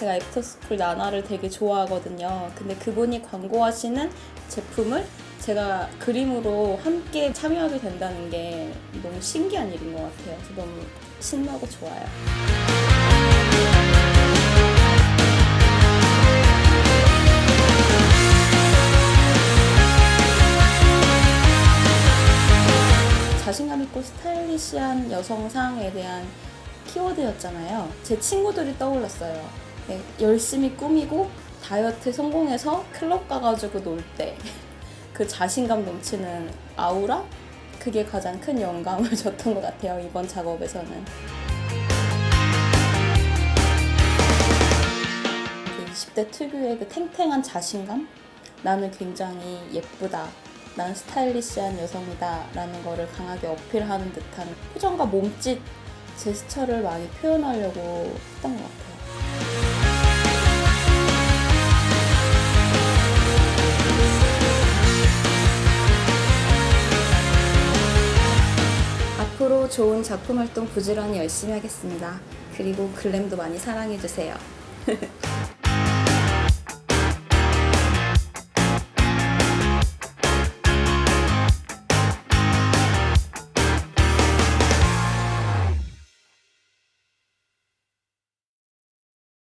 제가 애프터스쿨 나나를 되게 좋아하거든요. 근데 그분이 광고하시는 제품을 제가 그림으로 함께 참여하게 된다는 게 너무 신기한 일인 것 같아요. 너무 신나고 좋아요. 자신감 있고 스타일리시한 여성상에 대한 키워드였잖아요. 제 친구들이 떠올랐어요. 네, 열심히 꾸미고 다이어트 성공해서 클럽 가가지고 놀 때 그 자신감 넘치는 아우라? 그게 가장 큰 영감을 줬던 것 같아요. 이번 작업에서는. 그 20대 특유의 그 탱탱한 자신감? 나는 굉장히 예쁘다. 난 스타일리시한 여성이다. 라는 거를 강하게 어필하는 듯한 표정과 몸짓, 제스처를 많이 표현하려고 했던 것 같아요. 좋은 작품 활동 부지런히 열심히 하겠습니다. 그리고 글램도 많이 사랑해주세요.